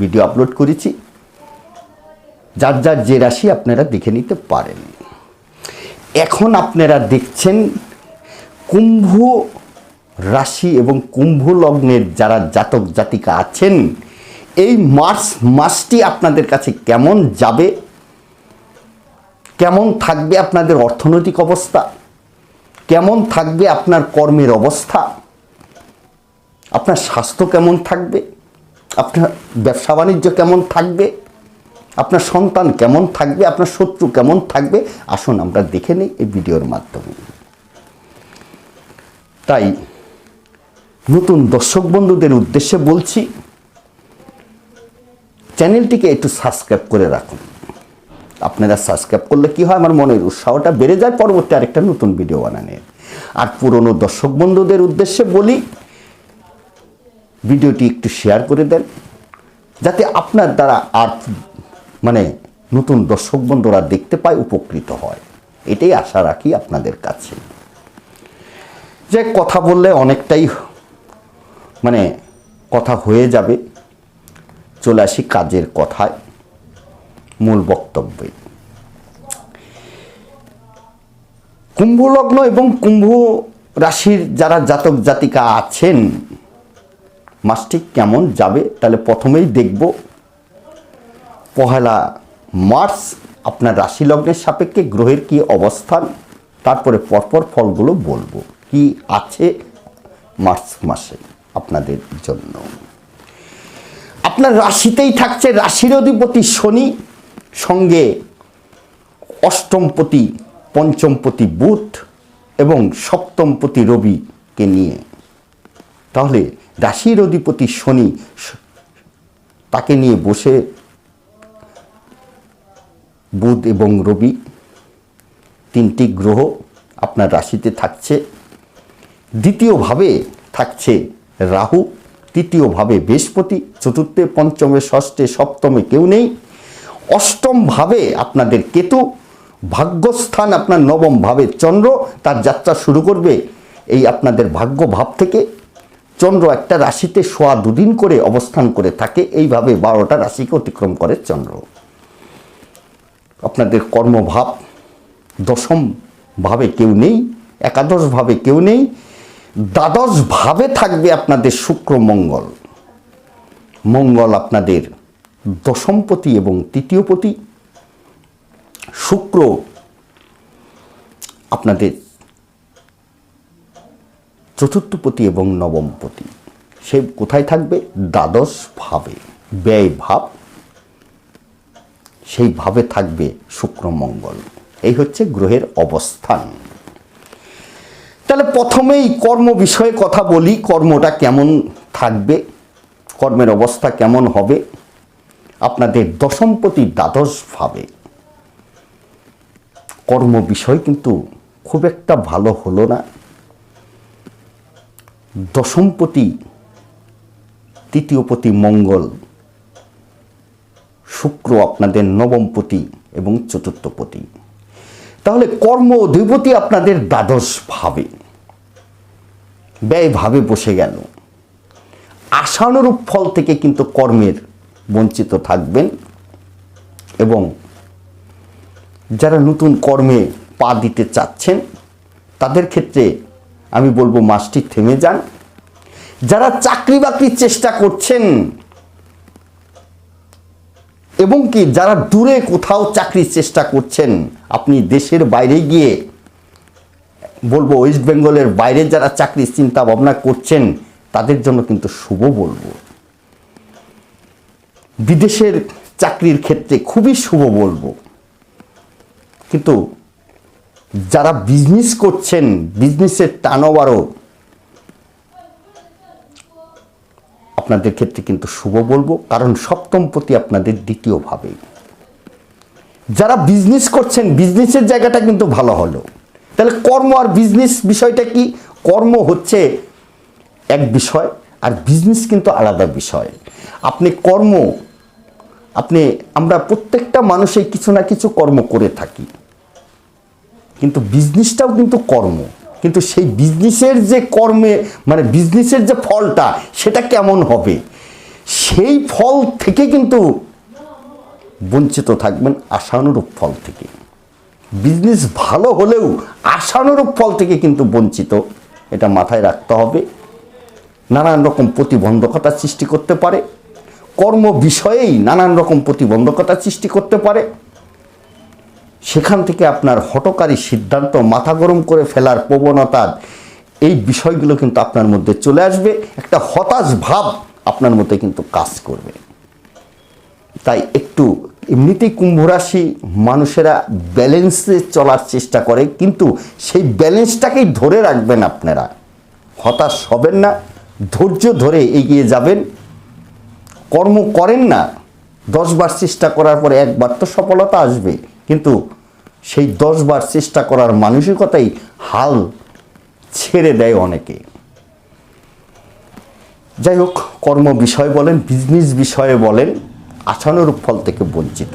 Video upload করেছি। যার যার যে রাশি আপনারা দেখে নিতে পারেন। এখন আপনারা দেখছেন কুম্ভ রাশি এবং কুম্ভ লগ্নের যারা জাতক জাতিকা আছেন, এই মার্চ মাসটি আপনাদের কাছে কেমন যাবে? কেমন থাকবে আপনাদের অর্থনৈতিক অবস্থা? কেমন থাকবে আপনার কর্মের অবস্থা? আপনার স্বাস্থ্য কেমন থাকবে? আপনার ব্যবসা বাণিজ্য কেমন থাকবে? আপনার সন্তান কেমন থাকবে? আপনার শত্রু কেমন থাকবে? আসুন আমরা দেখে নিই এই ভিডিওর মাধ্যমে। তাই নতুন দর্শক বন্ধুদের উদ্দেশ্যে বলছি, চ্যানেলটিকে একটু সাবস্ক্রাইব করে রাখুন। আপনারা সাবস্ক্রাইব করলে কি হয়? আমার মনের উৎসাহটা বেড়ে যায়। পরবর্তী আরেকটা নতুন ভিডিও বানানোর। আর পুরনো দর্শক বন্ধুদের উদ্দেশ্যে বলি ভিডিওটি একটু শেয়ার করে দেন, যাতে আপনার দ্বারা আর মানে নতুন দর্শক বন্ধুরা দেখতে পায়, উপকৃত হয়। এটাই আশা রাখি আপনাদের কাছে। যে কথা বললে অনেকটাই মানে কথা হয়ে যাবে। চলে আসি কাজের কথায়, মূল বক্তব্যে। কুম্ভ লগ্ন এবং কুম্ভ রাশির যারা জাতক জাতিকা আছেন মাসটি কেমন যাবে তাহলে প্রথমেই দেখব। পহেলা মার্চ আপনার রাশি লগ্নের সাপেক্ষে গ্রহের কি অবস্থান, তারপরে পরপর ফলগুলো বলব। কি আছে মার্চ মাসে আপনাদের জন্য? আপনার রাশিতেই থাকছে রাশির অধিপতি শনি, সঙ্গে অষ্টমপতি, পঞ্চমপতি বুধ এবং সপ্তমপতি রবিকে নিয়ে। তাহলে রাশির অধিপতি শনি তাকে নিয়ে বসে বুধ এবং রবি তিনটি গ্রহ আপনার রাশিতে থাকছে। দ্বিতীয়ভাবে থাকছে রাহু, তৃতীয়ভাবে বৃহস্পতি, চতুর্থে, পঞ্চমে, ষষ্ঠে, সপ্তমে কেউ নেই। অষ্টমভাবে আপনাদের কেতু, ভাগ্যস্থান আপনার নবম ভাবে চন্দ্র, তার যাত্রা শুরু করবে এই আপনাদের ভাগ্য ভাব থেকে। চন্দ্র একটা রাশিতে সোয়া দুদিন করে অবস্থান করে থাকে, এইভাবে বারোটা রাশিকে অতিক্রম করে চন্দ্র। আপনাদের কর্মভাব, দশম ভাবে কেউ নেই, একাদশ ভাবে কেউ নেই, দ্বাদশ ভাবে থাকবে আপনাদের শুক্র মঙ্গল। মঙ্গল আপনাদের দশমপতি এবং তৃতীয়পতি শুক্র আপনাদের চতুর্থপতি এবং নবমপতি সে কোথায় থাকবে? দ্বাদশ ভাবে। ব্যয় ভাব। সেই ভাবে থাকবে শুক্র মঙ্গল। এই হচ্ছে গ্রহের অবস্থান। তাহলে প্রথমেই কর্ম বিষয়ে কথা বলি, কর্মটা কেমন থাকবে, কর্মের অবস্থা কেমন হবে। আপনাদের দশমপতি দ্বাদশ ভাবে। কর্ম বিষয় কিন্তু খুব একটা ভালো হলো না। দশমপতি তৃতীয়পতি মঙ্গল, শুক্র আপনাদের নবমপতি এবং চতুর্থপতি তাহলে কর্ম অধিপতি আপনাদের দ্বাদশ ভাবে। ব্যয় ভাবে বসে গেল। আশানুরূপ ফল থেকে কিন্তু কর্মের বঞ্চিত থাকবেন এবং যারা নতুন কর্মে পা দিতে চাচ্ছেন, তাদের ক্ষেত্রে আমি বলব মাসটি থেমে যান। যারা চাকরি বাকরির চেষ্টা করছেন, এবং কি যারা দূরে কোথাও চাকরির চেষ্টা করছেন, আপনি দেশের বাইরে গিয়ে বলব ওয়েস্ট বেঙ্গলের বাইরে যারা চাকরির চিন্তা ভাবনা করছেন, তাদের জন্য কিন্তু শুভ বলব। বিদেশের চাকরির ক্ষেত্রে খুবই শুভ বলব। কিন্তু যারা বিজনেস করছেন বিজনেসের টার্নওভারও আপনাদের ক্ষেত্রে কিন্তু শুভ বলব, কারণ সপ্তম প্রতি আপনাদের দ্বিতীয়ভাবে যারা বিজনেস করছেন বিজনেসের জায়গাটা কিন্তু ভালো হলো। তাহলে কর্ম আর বিজনেস বিষয়টা কি? কর্ম হচ্ছে এক বিষয়, আর বিজনেস কিন্তু আলাদা বিষয়। আপনি কর্ম, আপনি, আমরা প্রত্যেকটা মানুষই কিছু না কিছু কর্ম করে থাকি। কিন্তু বিজনেসটাও কিন্তু কর্ম। কিন্তু সেই বিজনেসের যে কর্মে মানে বিজনেসের যে ফলটা, সেটা কেমন হবে? সেই ফল থেকে কিন্তু বঞ্চিত থাকবেন আশানুরূপ ফল থেকে। বিজনেস ভালো হলেও আশানুরূপ ফল থেকে কিন্তু বঞ্চিত। এটা মাথায় রাখতে হবে। নানান রকম প্রতিবন্ধকতা সৃষ্টি করতে পারে। কর্ম বিষয়েই নানান রকম প্রতিবন্ধকতা সৃষ্টি করতে পারে। সেখান থেকে আপনার হটকারী সিদ্ধান্ত মাথা গরম করে ফেলার প্রবণতা, এই বিষয়গুলো কিন্তু আপনার মধ্যে চলে আসবে। একটা হতাশ ভাব আপনার মধ্যে কিন্তু কাজ করবে। তাই একটু এমনিতেই কুম্ভ রাশি মানুষেরা ব্যালেন্সে চলার চেষ্টা করে, কিন্তু সেই ব্যালেন্সটাকেই ধরে রাখবেন আপনারা। হতাশ হবেন না, ধৈর্য ধরে এগিয়ে যাবেন। কর্ম করেন না দশবার চেষ্টা করার পরে একবার তো সফলতা আসবে। কিন্তু সেই দশবার চেষ্টা করার মানসিকতাই হাল ছেড়ে দেয় অনেকে। যাই হোক, কর্ম বিষয় বলেন বিজনেস বিষয়ে বলেন আশানুরূপ ফল থেকে বঞ্চিত।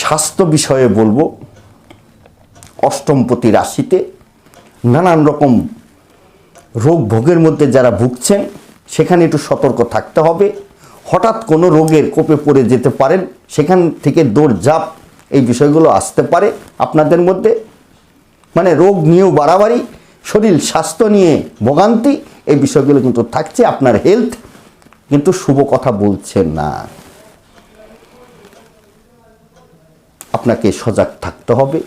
স্বাস্থ্য বিষয়ে বলব, অষ্টমপতি রাশিতে নানান রকম রোগ ভোগের মধ্যে যারা ভুগছেন, সেখানে একটু সতর্ক থাকতে হবে। হঠাৎ কোনো রোগের কোপে পড়ে যেতে পারেন, সেখান থেকে দৌড়ঝাঁপ এই বিষয়গুলো আসতে পারে আপনাদের মধ্যে। মানে রোগ নিয়েও বাড়াবাড়ি, শরীর স্বাস্থ্য নিয়ে ভোগান্তি, এই বিষয়গুলো কিন্তু থাকছে আপনার হেলথ কিন্তু শুভ কথা বলছেন না। আপনাকে সজাগ থাকতে হবে।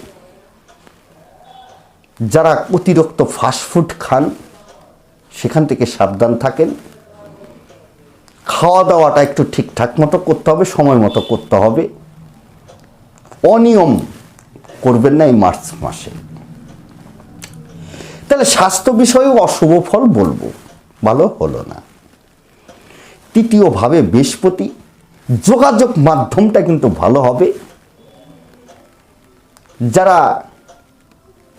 যারা অতিরিক্ত ফাস্টফুড খান, সেখান থেকে সাবধান থাকেন। খাওয়া দাওয়াটা একটু ঠিকঠাক মতো করতে হবে, সময় মতো করতে হবে। অনিয়ম করবেন না এই মার্চ মাসে। তাহলে স্বাস্থ্য বিষয়েও অশুভ ফল বলব, ভালো হলো না। তৃতীয়ভাবে বৃহস্পতি, যোগাযোগ মাধ্যমটা কিন্তু ভালো হবে। যারা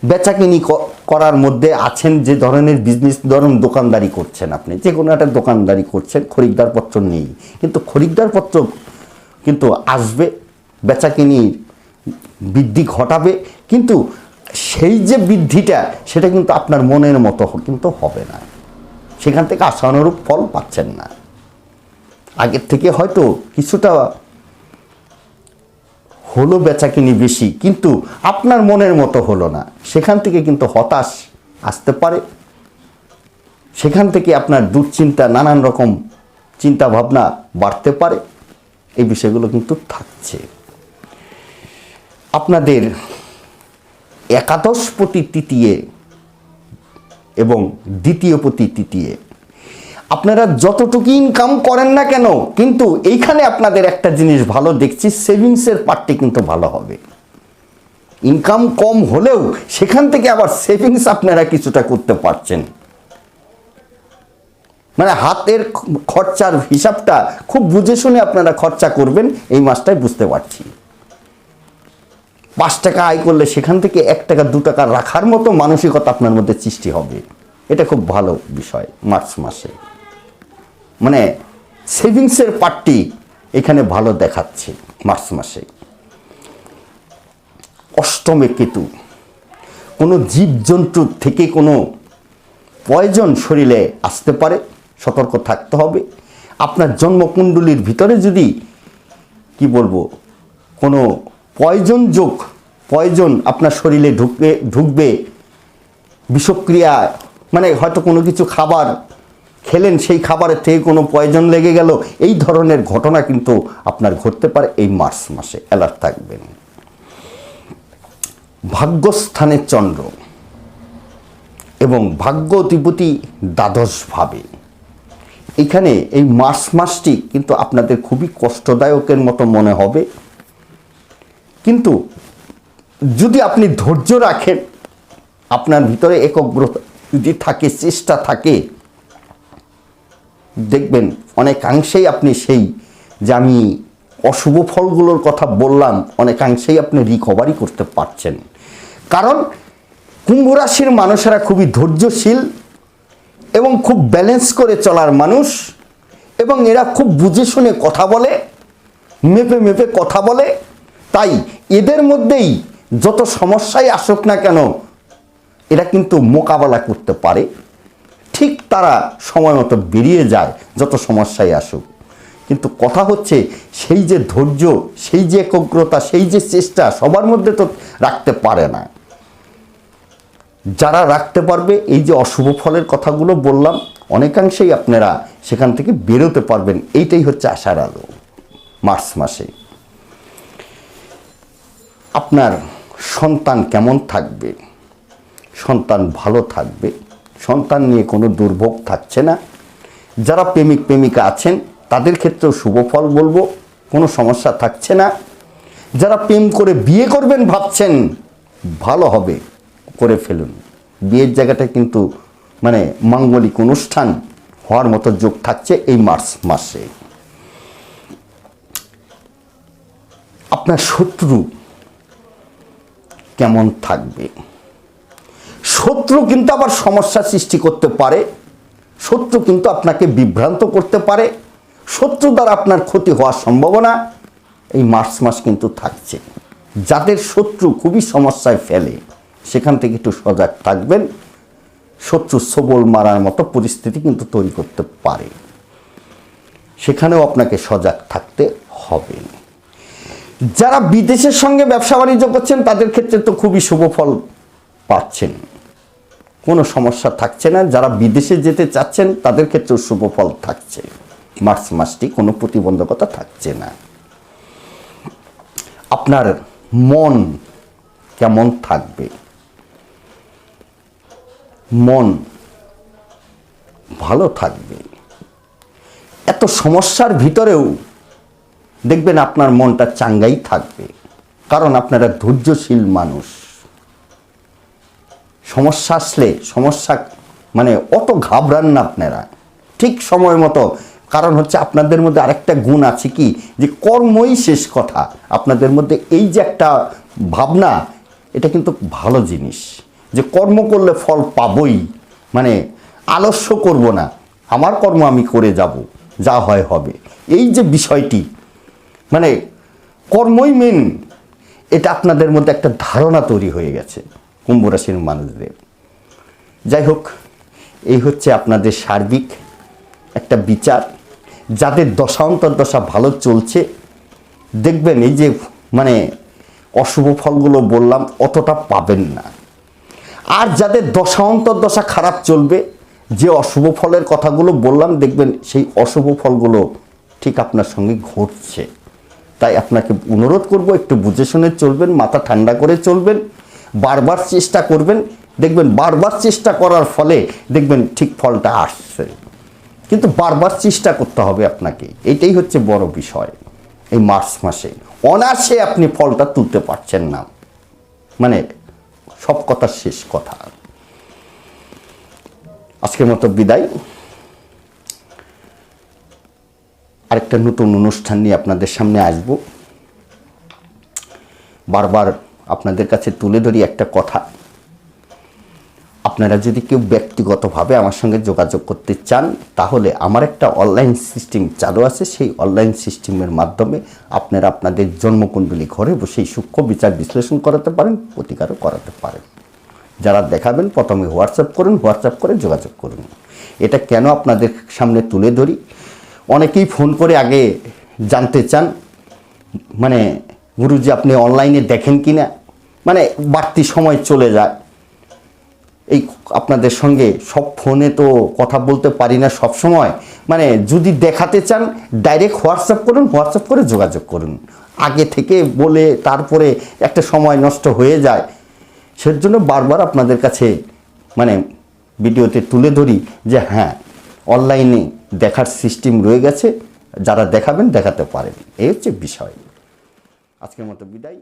বেচাকিনি করার মধ্যে আছেন, যে ধরনের বিজনেস ধরুন দোকানদারি করছেন আপনি, যে কোনো একটা দোকানদারি করছেন, খরিদ্দারপত্র নেই। কিন্তু খরিদ্দারপত্র কিন্তু আসবে, বেচাকিনির বৃদ্ধি ঘটাবে, কিন্তু সেই যে বৃদ্ধিটা, সেটা কিন্তু আপনার মনের মতো কিন্তু হবে না। সেখান থেকে আশানুরূপ ফল পাচ্ছেন না। আগের থেকে হয়তো কিছুটা হলো বেচাকিনি বেশি, কিন্তু আপনার মনের মতো হলো না। সেখান থেকে কিন্তু হতাশ আসতে পারে। সেখান থেকে আপনার দুশ্চিন্তা, নানান রকম চিন্তা ভাবনা বাড়তে পারে। এই বিষয়গুলো কিন্তু থাকছে। আপনাদের একাদশ প্রতি তৃতীয় এবং দ্বিতীয় প্রতি তৃতীয়। আপনারা যতটুকু ইনকাম করেন না কেন, কিন্তু এইখানে আপনাদের একটা জিনিস ভালো দেখছি সেভিংসের পার্টটি কিন্তু ভালো হবে। ইনকাম কম হলেও সেখান থেকে আবার সেভিংস আপনারা কিছুটা করতে পারছেন। মানে হাতের খরচার হিসাবটা খুব বুঝে শুনে আপনারা খরচা করবেন, এই মাসটাই বুঝতে পারছি। পাঁচ টাকা আয় করলে সেখান থেকে এক টাকা, দু টাকা রাখার মতো মানসিকতা আপনার মধ্যে সৃষ্টি হবে। এটা খুব ভালো বিষয় মার্চ মাসে। মানে সেভিংসের পার্টটি এখানে ভালো দেখাচ্ছে মার্চ মাসে। অষ্টমে কেতু। কোনো জীবজন্তুর থেকে কোনো পয়জন শরীরে আসতে পারে, সতর্ক থাকতে হবে। আপনার জন্মকুণ্ডলীর ভিতরে যদি, কি বলব, কোনো পয়জন যোগ, পয়জন আপনার শরীরে ঢুকবে ঢুকবে। বিষক্রিয়া মানে হয়তো কোনো কিছু খাবার খেলেন, সেই খাবারের থেকে কোনো পয়জন লেগে গেল। এই ধরনের ঘটনা কিন্তু আপনার ঘটতে পারে এই মার্চ মাসে, অ্যালার্ট থাকবেন। ভাগ্যস্থানের চন্দ্র এবং ভাগ্য অধিপতি দ্বাদশভাবে। এখানে এই মার্চ মাসটি কিন্তু আপনাদের খুবই কষ্টদায়কের মতো মনে হবে। কিন্তু যদি আপনি ধৈর্য রাখেন, আপনার ভিতরে একগ্রতা যদি থাকে, চেষ্টা থাকে, দেখবেন অনেকাংশেই আপনি সেই যে আমি অশুভ ফলগুলোর কথা বললাম, অনেকাংশেই আপনি রিকভারি করতে পারছেন। কারণ কুম্ভ রাশির মানুষেরা খুবই ধৈর্যশীল এবং খুব ব্যালেন্স করে চলার মানুষ এবং এরা খুব বুঝে শুনে কথা বলে, মেপে মেপে কথা বলে। তাই এদের মধ্যেই যত সমস্যাই আসুক না কেন, এরা কিন্তু মোকাবেলা করতে পারে। ঠিক তারা সময় মতো বেরিয়ে যায় যত সমস্যাই আসুক। কিন্তু কথা হচ্ছে, সেই যে ধৈর্য, সেই যে একাগ্রতা, সেই যে চেষ্টা সবার মধ্যে তো রাখতে পারে না। যারা রাখতে পারবে, এই যে অশুভ ফলের কথাগুলো বললাম, অনেকাংশেই আপনারা সেখান থেকে বেরোতে পারবেন। এইটাই হচ্ছে আশার আলো, মার্চ মাসে। আপনার সন্তান কেমন থাকবে? সন্তান ভালো থাকবে? সন্তান নিয়ে কোনো দুর্ভোগ থাকছে না? যারা প্রেমিক প্রেমিকা আছেন, তাদের ক্ষেত্রেও শুভ ফল বলব, কোনো সমস্যা থাকছে না। যারা প্রেম করে বিয়ে করবেন ভাবছেন, ভালো হবে, করে ফেলুন। বিয়ের জায়গাটা কিন্তু মানে মাঙ্গলিক অনুষ্ঠান হওয়ার মতো যোগ থাকছে এই মার্চ মাসে। আপনার শত্রু কেমন থাকবে? শত্রু কিন্তু আবার সমস্যা সৃষ্টি করতে পারে। শত্রু কিন্তু আপনাকে বিভ্রান্ত করতে পারে। শত্রু দ্বারা আপনার ক্ষতি হওয়ার সম্ভাবনা এই মার্চ মাস কিন্তু থাকছে। যাদের শত্রু খুবই সমস্যায় ফেলে, সেখান থেকে একটু সজাগ থাকবেন। শত্রু সবল মারার মতো পরিস্থিতি কিন্তু তৈরি করতে পারে। সেখানেও আপনাকে সজাগ থাকতে হবে। যারা বিদেশের সঙ্গে ব্যবসা বাণিজ্য করছেন, তাদের ক্ষেত্রে তো খুবই শুভ ফল পাচ্ছেন। কোনো সমস্যা থাকছে না। যারা বিদেশে যেতে চাচ্ছেন, তাদের ক্ষেত্রেও শুভ ফল থাকছে। মার্চ মাসটি কোনো প্রতিবন্ধকতা থাকছে না। আপনার মন কেমন থাকবে? মন ভালো থাকবে। এত সমস্যার ভিতরেও দেখবেন আপনার মনটা চাঙ্গাই থাকবে। কারণ আপনারা ধৈর্যশীল মানুষ। সমস্যা আসলে সমস্যা মানে অত ঘাবড়ান না আপনারা। ঠিক সময় মতো, কারণ হচ্ছে আপনাদের মধ্যে আরেকটা গুণ আছে কি? যে কর্মই শেষ কথা। আপনাদের মধ্যে এই যে একটা ভাবনা, এটা কিন্তু ভালো জিনিস। যে কর্ম করলে ফল পাবই। মানে আলস্য করব না। আমার কর্ম আমি করে যাব, যা হয় হবে। এই যে বিষয়টি মানে কর্মই মেন এটা আপনাদের মধ্যে একটা ধারণা তৈরি হয়ে গেছে, কুম্ভ রাশির মানুষদের। যাই হোক, এই হচ্ছে আপনাদের সার্বিক একটা বিচার। যাদের দশা ভালো চলছে, দেখবেন এই যে মানে অশুভ ফলগুলো বললাম, অতটা পাবেন না। আর যাদের দশা খারাপ চলবে, যে অশুভ ফলের কথাগুলো বললাম, দেখবেন সেই অশুভ ফলগুলো ঠিক আপনার সঙ্গে ঘটছে। তাই আপনাকে অনুরোধ করব, একটু বুঝে শুনে চলবেন, মাথা ঠান্ডা করে চলবেন, বারবার চেষ্টা করবেন, দেখবেন বারবার চেষ্টা করার ফলে দেখবেন ঠিক ফলটা আসছে। কিন্তু বারবার চেষ্টা করতে হবে আপনাকে, এটাই হচ্ছে বড় বিষয় এই মার্চ মাসে। অনার্সে আপনি ফলটা তুলতে পারছেন না। মানে সব কথা শেষ কথা। আজকের মতো বিদায়। আরেকটা নতুন অনুষ্ঠান নিয়ে আপনাদের সামনে আসব। বারবার আপনাদের কাছে তুলে ধরি একটা কথা। আপনারা যদি কেউ ব্যক্তিগতভাবে আমার সঙ্গে যোগাযোগ করতে চান, তাহলে আমার একটা অনলাইন সিস্টেম চালু আছে। সেই অনলাইন সিস্টেমের মাধ্যমে আপনারা আপনাদের জন্মকুণ্ডলী ঘরে বসেই সূক্ষ্ম বিচার বিশ্লেষণ করাতে পারেন, প্রতিকারও করাতে পারেন। যারা দেখাবেন, প্রথমে হোয়াটসঅ্যাপ করুন হোয়াটসঅ্যাপ করে যোগাযোগ করুন। এটা কেন আপনাদের সামনে তুলে ধরি? অনেকেই ফোন করে আগে জানতে চান মানে গুরুজি আপনি অনলাইনে দেখেন কি না মানে বাড়তি সময় চলে যায়। এই আপনাদের সঙ্গে সব ফোনে তো কথা বলতে পারি না সব সময় মানে যদি দেখাতে চান ডাইরেক্ট হোয়াটসঅ্যাপ করুন হোয়াটসঅ্যাপ করে যোগাযোগ করুন। আগে থেকে বলে তারপরে একটা সময় নষ্ট হয়ে যায়। সেজন্য বারবার আপনাদের কাছে মানে ভিডিওতে তুলে ধরি যে হ্যাঁ অনলাইনে দেখার সিস্টেম রয়ে গেছে যারা দেখাবেন দেখাতে পারেন। এই হচ্ছে বিষয়। আজকের মতো বিদায়।